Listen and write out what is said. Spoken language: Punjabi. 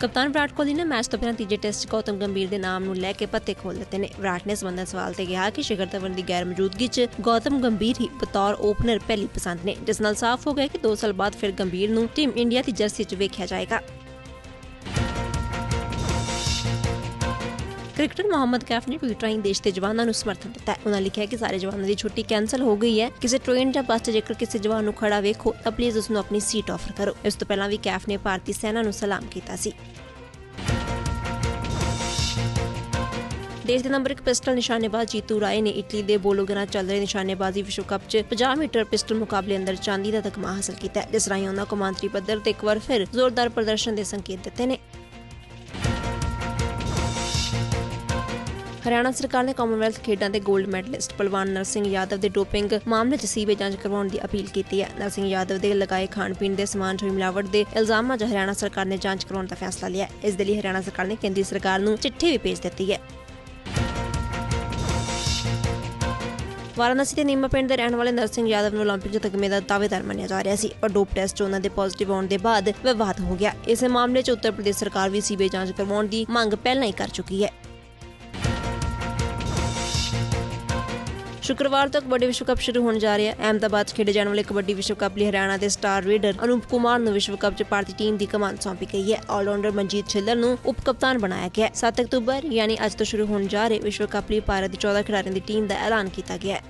ਕਪਤਾਨ ਵਿਰਾਟ ਕੋਹਲੀ ਨੇ ਮੈਚ ਤੋਂ ਪਹਿਲਾਂ ਤੀਜੇ ਟੈਸਟ 'ਚ ਗੌਤਮ ਗੰਭੀਰ ਦੇ ਨਾਮ ਨੂੰ ਲੈ ਕੇ ਪੱਤੇ ਖੋਲ ਦਿੱਤੇ ਨੇ। ਵਿਰਾਟ ਨੇ ਸਬੰਧਤ ਸਵਾਲ ਤੇ ਕਿਹਾ ਕਿ ਸ਼ਿਖਰ ਧਵਨ ਦੀ ਗੈਰ ਮੌਜੂਦਗੀ 'ਚ ਗੌਤਮ ਗੰਭੀਰ ਹੀ ਬਤੌਰ ਓਪਨਰ ਪਹਿਲੀ ਪਸੰਦ ਨੇ, ਜਿਸ ਨਾਲ ਸਾਫ਼ ਹੋ ਗਿਆ ਕਿ 2 ਸਾਲ ਬਾਅਦ ਫਿਰ ਗੰਭੀਰ ਨੂੰ ਟੀਮ ਇੰਡੀਆ ਦੀ ਜਰਸੀ 'ਚ ਵੇਖਿਆ ਜਾਏਗਾ। ਕ੍ਰਿਕਟਰ ਮੁਹੰਮਦ ਕੈਫ ਨੇ ਟਵੀਟ ਰਾਹੀਂ ਦੇਸ਼ ਦੇ ਜਵਾਨਾਂ ਨੂੰ ਸਮਰਥਨ ਦਿੱਤਾ ਹੈ। ਉਹਨਾਂ ਲਿਖਿਆ ਕਿ ਸਾਰੇ ਜਵਾਨਾਂ ਦੀ ਛੁੱਟੀ ਕੈਨਸਲ ਹੋ ਗਈ ਹੈ। ਕਿਸੇ ਟ੍ਰੇਨ ਜਾਂ ਬੱਸ 'ਚ ਜੇਕਰ ਕਿਸੇ ਜਵਾਨ ਨੂੰ ਖੜਾ ਵੇਖੋ ਤਾਂ ਪਲੀਜ਼ ਉਸ ਨੂੰ ਆਪਣੀ ਸੀਟ ਆਫਰ ਕਰੋ। ਇਸ ਤੋਂ ਪਹਿਲਾਂ ਵੀ ਕੈਫ ਨੇ ਭਾਰਤੀ ਸੈਨਾ ਨੂੰ ਸਲਾਮ ਕੀਤਾ ਸੀ। ਦੇਸ਼ ਦੇ ਨੰਬਰ 1 ਪਿਸਟਲ ਨਿਸ਼ਾਨੇਬਾਜ਼ ਜੀਤੂ ਰਾਏ ਨੇ ਇਟਲੀ ਦੇ ਬੋਲੋਗਨਾ ਚੱਲ ਰਹੇ ਨਿਸ਼ਾਨੇਬਾਜ਼ੀ ਵਿਸ਼ਵ ਕੱਪ 'ਚ 50 ਮੀਟਰ ਪਿਸਟਲ ਮੁਕਾਬਲੇ ਅੰਦਰ ਚਾਂਦੀ ਦਾ ਤਕਮਾ ਹਾਸਲ ਕੀਤਾ ਹੈ, ਜਿਸ ਰਾਹੀਂ ਉਹਨਾਂ ਕੌਮਾਂਤਰੀ ਪੱਧਰ ਤੇ ਇੱਕ ਵਾਰ ਫਿਰ ਜ਼ੋਰਦਾਰ ਪ੍ਰਦਰਸ਼ਨ ਦੇ ਸੰਕੇਤ ਦਿੱਤੇ ਨੇ। ਹਰਿਆਣਾ ਸਰਕਾਰ ਨੇ ਕਾਮਨਵੈਲਥ ਖੇਡਾਂ ਦੇ 골ਡ ਮੈਡਲਿਸਟ ਪਲਵਾਨ ਨਰਸਿੰਘ ਯਾਦਵ ਦੇ ਡੋਪਿੰਗ ਮਾਮਲੇ 'ਚ ਸੀਬੀਆਈ ਜਾਂਚ ਕਰਵਾਉਣ ਦੀ ਅਪੀਲ ਕੀਤੀ ਹੈ। ਨਰਸਿੰਘ ਯਾਦਵ ਦੇ ਲਗਾਏ ਖਾਣ ਪੀਣ ਦੇ ਸਮਾਨ 'ਚ ਮਿਲਾਵਟ ਦੇ ਇਲਜ਼ਾਮਾਂ 'ਚ ਹਰਿਆਣਾ ਸਰਕਾਰ ਨੇ ਜਾਂਚ ਕਰਵਾਉਣ ਦਾ ਫੈਸਲਾ ਲਿਆ ਇਸ ਦੇ ਲਈ ਹਰਿਆਣਾ ਸਰਕਾਰ ਨੇ ਕੇਂਦਰੀ ਸਰਕਾਰ ਨੂੰ ਚਿੱਠੀ ਵੀ ਭੇਜ ਦਿੱਤੀ ਹੈ। ਵਾਰਾਣਸੀ ਦੇ ਨੀਮਾ ਪਿੰਡ ਦੇ ਰਹਿਣ ਵਾਲੇ ਨਰਸਿੰਘ ਯਾਦਵ ਨੂੰ 올림픽 ਦੇ ਤਗਮੇ ਦਾ ਦਾਅਵੇਦਾਰ ਮੰਨਿਆ ਜਾ ਰਿਹਾ ਸੀ ਪਰ ਡੋਪ ਟੈਸਟ 'ਚ ਉਹਨਾਂ ਦੇ ਪੋਜ਼ਿਟਿਵ ਆਉਣ ਦੇ ਬਾਅਦ ਵਿਵਾਦ ਹੋ ਗਿਆ। ਇਸੇ ਮਾਮਲੇ 'ਚ ਉੱਤਰ ਪ੍ਰਦੇਸ਼ ਸਰਕਾਰ ਵੀ ਸੀਬੀਆਈ ਜਾਂਚ ਕਰਵਾਉਣ ਦੀ ਮੰਗ ਪਹਿਲਾਂ ਹੀ ਕਰ ਚੁੱਕੀ ਹੈ। ਸ਼ੁੱਕਰਵਾਰ ਤੋਂ ਕਬੱਡੀ ਵਿਸ਼ਵ ਕੱਪ ਸ਼ੁਰੂ ਹੋਣ ਜਾ ਰਿਹਾ ਹੈ। ਅਹਿਮਦਾਬਾਦ 'ਚ ਖੇਡੇ ਜਾਣ ਵਾਲੇ ਕਬੱਡੀ ਵਿਸ਼ਵ ਕੱਪ ਲਈ ਹਰਿਆਣਾ ਦੇ ਸਟਾਰ ਰੇਡਰ ਅਨੂਪ ਕੁਮਾਰ ਨੂੰ ਵਿਸ਼ਵ ਕੱਪ 'ਚ ਭਾਰਤੀ ਟੀਮ ਦੀ ਕਮਾਨ ਸੌਂਪੀ ਗਈ ਹੈ। ਆਲਰਾਊਂਡਰ ਮਨਜੀਤ ਛਿੱਲਰ ਨੂੰ ਉਪ ਕਪਤਾਨ ਬਣਾਇਆ ਗਿਆ ਹੈ। 7 ਅਕਤੂਬਰ, ਯਾਨੀ ਅੱਜ ਤੋਂ ਸ਼ੁਰੂ ਹੋਣ ਜਾ ਰਹੇ ਵਿਸ਼ਵ ਕੱਪ ਲਈ ਭਾਰਤ ਦੀ 14 ਖਿਡਾਰੀਆਂ ਦੀ ਟੀਮ ਦਾ ਐਲਾਨ ਕੀਤਾ ਗਿਆ ਹੈ।